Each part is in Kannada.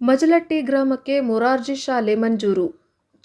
ಮಜಲಟ್ಟಿ ಗ್ರಾಮಕ್ಕೆ ಮೊರಾರ್ಜಿ ಶಾಲೆ ಮಂಜೂರು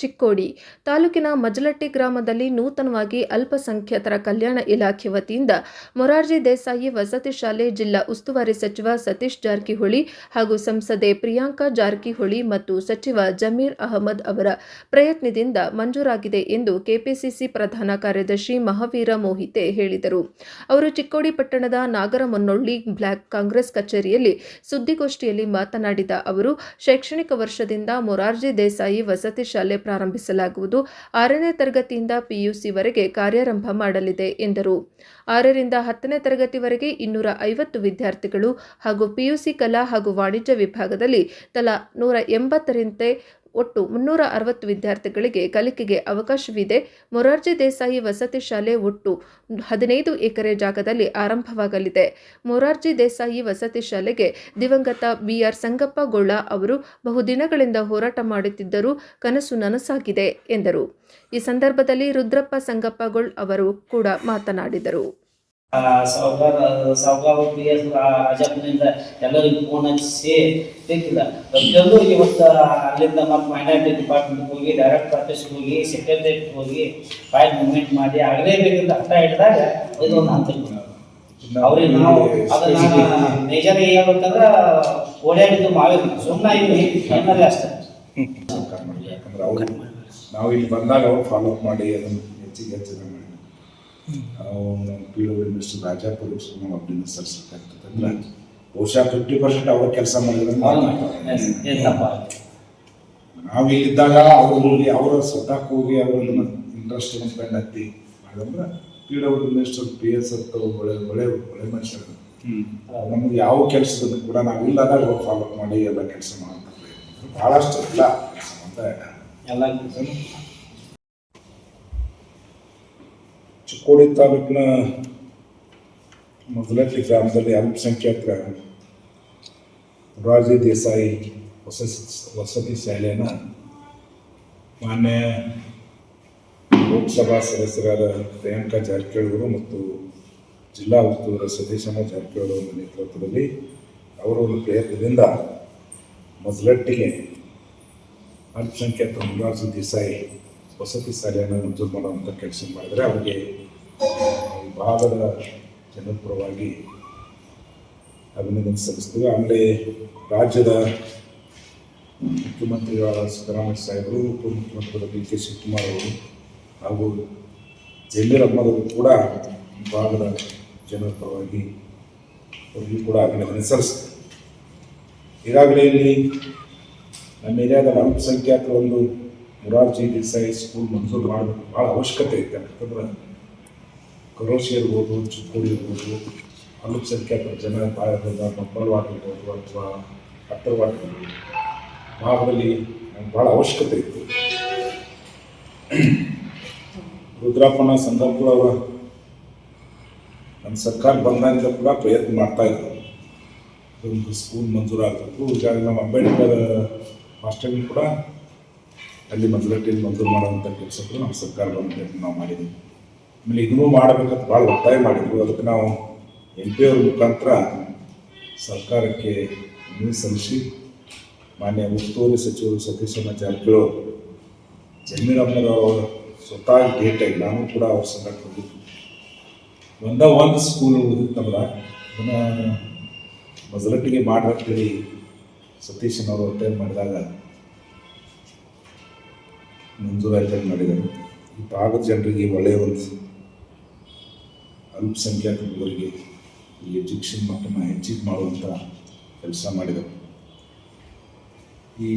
ಚಿಕ್ಕೋಡಿ ತಾಲೂಕಿನ ಮಜಲಟ್ಟಿ ಗ್ರಾಮದಲ್ಲಿ ನೂತನವಾಗಿ ಅಲ್ಪಸಂಖ್ಯಾತರ ಕಲ್ಯಾಣ ಇಲಾಖೆ ವತಿಯಿಂದ ಮೊರಾರ್ಜಿ ದೇಸಾಯಿ ವಸತಿ ಶಾಲೆ ಜಿಲ್ಲಾ ಉಸ್ತುವಾರಿ ಸಚಿವ ಸತೀಶ್ ಜಾರಕಿಹೊಳಿ ಹಾಗೂ ಸಂಸದೆ ಪ್ರಿಯಾಂಕಾ ಜಾರಕಿಹೊಳಿ ಮತ್ತು ಸಚಿವ ಜಮೀರ್ ಅಹಮದ್ ಅವರ ಪ್ರಯತ್ನದಿಂದ ಮಂಜೂರಾಗಿದೆ ಎಂದು ಕೆಪಿಸಿಸಿ ಪ್ರಧಾನ ಕಾರ್ಯದರ್ಶಿ ಮಹಾವೀರ ಮೋಹಿತೆ ಹೇಳಿದರು. ಅವರು ಚಿಕ್ಕೋಡಿ ಪಟ್ಟಣದ ನಾಗರಮೊನ್ನೊಳ್ಳಿ ಬ್ಲಾಕ್ ಕಾಂಗ್ರೆಸ್ ಕಚೇರಿಯಲ್ಲಿ ಸುದ್ದಿಗೋಷ್ಠಿಯಲ್ಲಿ ಮಾತನಾಡಿದ ಅವರು, ಶೈಕ್ಷಣಿಕ ವರ್ಷದಿಂದ ಮೊರಾರ್ಜಿ ದೇಸಾಯಿ ವಸತಿ ಶಾಲೆ ಪ್ರಾರಂಭಿಸಲಾಗುವುದು. ಆರನೇ ತರಗತಿಯಿಂದ ಪಿಯುಸಿವರೆಗೆ ಕಾರ್ಯಾರಂಭ ಮಾಡಲಿದೆ, ಎಂದರು. ಆರರಿಂದ ಹತ್ತನೇ ತರಗತಿವರೆಗೆ ಇನ್ನೂರ ಐವತ್ತು ವಿದ್ಯಾರ್ಥಿಗಳು ಹಾಗೂ ಪಿಯುಸಿ ಕಲಾ ಹಾಗೂ ವಾಣಿಜ್ಯ ವಿಭಾಗದಲ್ಲಿ ತಲಾ ನೂರ ಎಂಬತ್ತರಂತೆ ಒಟ್ಟು ಮುನ್ನೂರ ಅರವತ್ತು ವಿದ್ಯಾರ್ಥಿಗಳಿಗೆ ಕಲಿಕೆಗೆ ಅವಕಾಶವಿದೆ. ಮೊರಾರ್ಜಿ ದೇಸಾಯಿ ವಸತಿ ಶಾಲೆ ಒಟ್ಟು ಹದಿನೈದು ಎಕರೆ ಜಾಗದಲ್ಲಿ ಆರಂಭವಾಗಲಿದೆ. ಮೊರಾರ್ಜಿ ದೇಸಾಯಿ ವಸತಿ ಶಾಲೆಗೆ ದಿವಂಗತ ಬಿಆರ್ ಸಂಗಪ್ಪಗೊಳ್ಳ ಅವರು ಬಹುದಿನಗಳಿಂದ ಹೋರಾಟ ಮಾಡುತ್ತಿದ್ದರೂ ಕನಸು ನನಸಾಗಿದೆ ಎಂದರು. ಈ ಸಂದರ್ಭದಲ್ಲಿ ರುದ್ರಪ್ಪ ಸಂಗಪ್ಪಗೊಳ್ ಅವರು ಕೂಡ ಮಾತನಾಡಿದರು. ಸಾವುಕಾರ ಸಾವುಕಾರ ಪಿ ಎಸ್ ಎಲ್ಲರಿಗೂ ಫೋನ್ ಹಚ್ಚಿ ಸಿಕ್ಕಿಲ್ಲ ಪ್ರತಿಯೊಂದು ಇವತ್ತು ಅಲ್ಲಿಂದ ಮತ್ತು ಮೈನಾರಿಟಿ ಡಿಪಾರ್ಟ್ಮೆಂಟ್ ಹೋಗಿ ಡೈರೆಕ್ಟ್ ಆಫೀಸ್ಗೆ ಹೋಗಿ ಸೆಕ್ರೆಟರಿಯೇಟ್ ಹೋಗಿ ಫೈಲ್ ಮೂವ್ಮೆಂಟ್ ಮಾಡಿ ಆಗಲೇಬೇಕಂತ ಅರ್ಥ ಹಿಡಿದಾಗ ಇದು ಒಂದು ಹಂತಕ್ಕೆ ಅವ್ರಿಗೆ ನಾವು ಅದನ್ನ ಮೇಜರ್ ಹೇಳ್ಬೇಕಂದ್ರೆ ಓಡಾಡಿದ್ದು ಮಾವಿಲ್ಲ ಸುಮ್ಮನೆ ಇಲ್ಲಿ ಏನಾದ್ರೆ ಅಷ್ಟೇ. ನಾವು ಇಲ್ಲಿ ಬಂದಾಗ ಫಾಲೋ ಮಾಡಿ ಅದನ್ನು ಹೆಚ್ಚಿಗೆ ನಮ್ಮ ಪಿ ಡಬ್ಲ್ಯೂ ಮಿನಿಸ್ಟರ್ ರಾಜಾಪುರ ನಾವು ಅಭಿನಂದನೆ ಸಲ್ಲಿಸಬೇಕಾಗ್ತದೆ ಬಹುಶಃ ಫಿಫ್ಟಿ ಪರ್ಸೆಂಟ್ ಅವ್ರು ಕೆಲಸ ಮಾಡಿದ್ರೆ ನಾವು ಇಲ್ಲಿದ್ದಾಗ ಅವರು ಇಲ್ಲಿ ಅವರ ಸ್ವತಃ ಹೋಗಿ ಅವರನ್ನು ಇಂಟ್ರೆಸ್ಟ್ ಸ್ಪೆಂಡ್ ಹತ್ತಿ ಮಾಡಿದ್ರೆ P W minister P S ಅಂತ ಒಳ್ಳೆ ಒಳ್ಳೆ ಒಳ್ಳೆ ಮನುಷ್ಯರು. ನಮ್ಗೆ ಯಾವ ಕೆಲಸದ ಕೂಡ ನಾವು ಇಲ್ಲದಾಗ ಫಾಲೋ ಮಾಡಿ ಎಲ್ಲ ಕೆಲಸ ಮಾಡ್ತಾರೆ ಭಾಳಷ್ಟು ಇಲ್ಲ. ಕೆಲಸ ಇದ್ದಾರೆ ಎಲ್ಲ ಚಿಕ್ಕೋಡಿ ತಾಲೂಕಿನ ಮೊದಲಟ್ಟಿ ಗ್ರಾಮದಲ್ಲಿ ಅಲ್ಪಸಂಖ್ಯಾತರ ರಾಜಿ ದೇಸಾಯಿ ವಸತಿ ವಸತಿ ಶಾಲೆಯನ್ನು ಮಾನ್ಯ ಲೋಕಸಭಾ ಸದಸ್ಯರಾದ ಪ್ರಿಯಾಂಕಾ ಜಾರಕಿಹೊಳಿಯವರು ಮತ್ತು ಜಿಲ್ಲಾ ಉಸ್ತುವಾರಿ ಸತೀಶಮ್ಮ ಜಾರಕಿಹೊಳಿ ಅವರ ನೇತೃತ್ವದಲ್ಲಿ ಅವರ ಒಂದು ಪ್ರಯತ್ನದಿಂದ ಮೊದಲಟ್ಟಿಗೆ ಅಲ್ಪಸಂಖ್ಯಾತ ಮುರಾರ್ಜಿ ದೇಸಾಯಿ ವಸತಿ ಶಾಲೆಯನ್ನು ಮಂಜೂರು ಮಾಡುವಂಥ ಕೆಲಸ ಮಾಡಿದರೆ ಅವರಿಗೆ ಈ ಭಾಗದ ಜನರ ಪರವಾಗಿ ಅಭಿನಂದನೆ ಸಲ್ಲಿಸ್ತೀವಿ. ಆಮೇಲೆ ರಾಜ್ಯದ ಮುಖ್ಯಮಂತ್ರಿಗಳ ಸಿದ್ದರಾಮಯ್ಯ ಸಾಹೇಬರು ಉಪಮುಖ್ಯಮಂತ್ರಿಗಳ ಡಿ ಕೆ ಶಿವಕುಮಾರ್ ಅವರು ಹಾಗೂ ಜಮೀರ್ ಅವರು ಕೂಡ ಈ ಭಾಗದ ಜನರ ಪರವಾಗಿ ಅವರಿಗೂ ಕೂಡ ಅಭಿನಂದನೆ ಸಲ್ಲಿಸ್ತೀವಿ. ಈಗಾಗಲೇ ಇಲ್ಲಿ ನಮ್ಮ ಏರಿಯಾದ ಅಲ್ಪಸಂಖ್ಯಾತರ ಒಂದು ಮೊರಾರ್ಜಿ ದೇಸಾಯಿ ಸ್ಕೂಲ್ ಮಂಜೂರು ಮಾಡಬೇಕು. ಭಾಳ ಅವಶ್ಯಕತೆ ಐತೆ ಯಾಕಂದ್ರೆ ಕರೋಶಿ ಇರ್ಬೋದು ಚಿಕ್ಕೂರು ಇರ್ಬೋದು ಅಲ್ಪಸಂಖ್ಯಾತರ ಜನ ಭಾಳ ಮಕ್ಕಳವಾಟ ಇರ್ಬೋದು ಅಥವಾ ಹತ್ತರವಾಟ ಇರ್ಬೋದು. ಭಾಗದಲ್ಲಿ ಭಾಳ ಅವಶ್ಯಕತೆ ಇತ್ತು. ರುದ್ರಪ್ಪನ ಅವರ ನಮ್ಮ ಸರ್ಕಾರ ಬಂದಾಗಿಂದ ಕೂಡ ಪ್ರಯತ್ನ ಮಾಡ್ತಾ ಇದ್ರು. ಒಂದು ಸ್ಕೂಲ್ ಮಂಜೂರಾಗಬೇಕು ಈಗ ನಮ್ಮ ಅಂಬೇಡ್ಕರ್ ಹಾಸ್ಟೆಲ್ ಕೂಡ ಅಲ್ಲಿ ಮಂಜೂರಾಟಿಯಲ್ಲಿ ಮಂಜೂರು ಮಾಡುವಂಥ ಕೆಲಸ ಕೂಡ ನಮ್ಮ ಸರ್ಕಾರ ಬಂದ ನಾವು ಮಾಡಿದ್ವಿ ಆಮೇಲೆ ಇದನ್ನು ಮಾಡಬೇಕಂತ ಭಾಳ ಒತ್ತಾಯ ಮಾಡಿದ್ರು. ಅದಕ್ಕೆ ನಾವು ಎಂ ಪಿ ಅವ್ರ ಮುಖಾಂತರ ಸರ್ಕಾರಕ್ಕೆ ಮನವಿ ಸಲ್ಲಿಸಿ ಮಾನ್ಯ ಉಸ್ತುವಾರಿ ಸಚಿವರು ಸತೀಶಣ್ಣ ಜಾರಕಿಹೊಳಿ ಜಮೀರಮ್ಮನವರು ಸ್ವತಃ ಭೇಟಿಯಾಗಿ ನಾನು ಕೂಡ ಅವ್ರ ಸಂಗಡ ಹೋಗಿದ್ದು ಒಂದ ಒಂದು ಸ್ಕೂಲ್ ಉಳಿದಿತ್ತಲ್ಲ ಅದನ್ನು ಮೊದಲಟ್ಟಿಗೆ ಮಾಡ್ರಂತೇಳಿ ಸತೀಶನವರು ಒತ್ತಾಯ ಮಾಡಿದಾಗ ಮಂಜೂರಾಯ್ತಲ್ಲಿ ಮಾಡಿದರು ಈ ಭಾಗದ ಜನರಿಗೆ ಒಳ್ಳೆಯ ಒಂದು ಅಲ್ಪಸಂಖ್ಯಾತರಿಗೆ ಈ ಎಜುಕೇಷನ್ ಮಟ್ಟನ ಹೆಚ್ಚಿಗೆ ಮಾಡುವಂಥ ಕೆಲಸ ಮಾಡಿದರು ಈ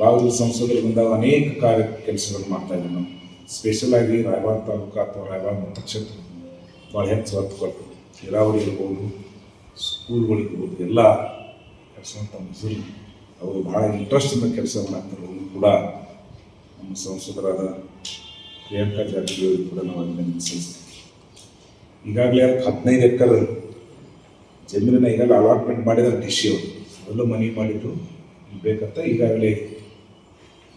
ಭಾಗದ ಸಂಸದರು ಬಂದಾಗ ಅನೇಕ ಕಾರ್ಯ ಕೆಲಸಗಳು ಮಾಡ್ತಾ ಇದ್ದೀವಿ ನಾವು ಸ್ಪೆಷಲ್ ಆಗಿ ರಾಯಬಾಗ ತಾಲೂಕು ಅಥವಾ ರಾಯಬಾಗ ಮತಕ್ಷೇತ್ರ ಭಾಳ ಹೆಚ್ಚು ಒತ್ತು ಕೊಟ್ಟು ನೀರಾವರಿ ಇರ್ಬೋದು ಸ್ಕೂಲ್ಗಳಿರ್ಬೋದು ಎಲ್ಲ ಕೆಲಸ ಮುಗಿಸಿ ಅವರು ಭಾಳ ಇಂಟ್ರೆಸ್ಟಿಂದ ಕೆಲಸ ಮಾಡ್ತಾರೆ. ಅವರು ಕೂಡ ನಮ್ಮ ಸಂಸದರಾದ ಪ್ರಿಯಾಂಕಾ ಜಾರಕಿಹೊಳಿ ಕೂಡ ನಾವು ಅಭಿನಂದನೆ ಸಲ್ಲಿಸ್ತೀವಿ ಈಗಾಗಲೇ ಅದಕ್ಕೆ ಹದಿನೈದು ಎಕರೆ ಜಮೀನನ್ನು ಈಗಾಗಲೇ ಅಲಾಟ್ಮೆಂಟ್ ಮಾಡಿದ್ದಾರೆ ಡಿ ಸಿ ಅವರು. ಮೊದಲು ಮನೆ ಮಾಡಿದ್ದು ಬೇಕಂತ ಈಗಾಗಲೇ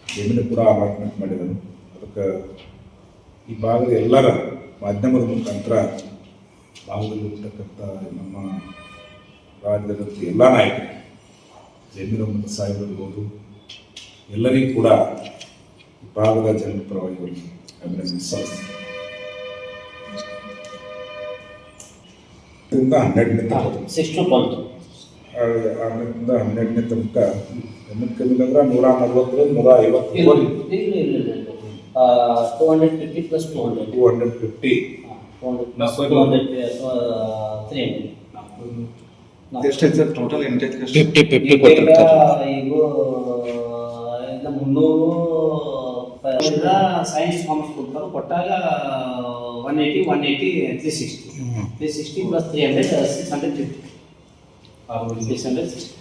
ಜಮೀನು ಕೂಡ ಅಲಾಟ್ಮೆಂಟ್ ಮಾಡಿದರು ಅದಕ್ಕೆ ಈ ಭಾಗದ ಎಲ್ಲರ ಮಾಧ್ಯಮದ ಮುಖಾಂತರ ಭಾಗದಲ್ಲಿರ್ತಕ್ಕಂಥ ನಮ್ಮ ರಾಜ್ಯದ ಎಲ್ಲ ನಾಯಕರು, ಜಮೀನು ಮತ್ತು ಸಾಹೇಬ್ ಎಲ್ಲರಿಗೂ ಕೂಡ ಭಾಗದ ಜನರ ಪರವಾಗಿ ಅವರಿಗೆ ಇದರಿಂದ ಹನ್ನೆರಡನೇ ತನಕ. ಸಿಕ್ಸ್ ಟು ಟ್ವೆಲ್ತ್ ಹನ್ನೆರಡನೇ ತನಕ. ಗಮನಕ್ಕೆ ಅಂದ್ರೆ ನೂರ ನಲ್ವತ್ತು ನೂರ ಐವತ್ತು ಇಲ್ಲ ಇಲ್ಲ ಇಲ್ಲ ಇಲ್ಲ two hundred fifty plus two hundred two hundred fifty two hundred plus two hundred three hundred ಎಷ್ಟೈತೆ sir total intake fifty fifty ಈಗ ಕೊಟ್ಟಿರ್ತಾರೆ. ಈಗ ಇನ್ನು ಮುನ್ನೂರು ಸೈನ್ಸ್ ಕಾಮರ್ಸ್ ಕೊಡ್ತಾರೆ ಕೊಟ್ಟಾಗ one eighty one eighty three sixty three sixty plus three hundred six hundred fifty six hundred sixty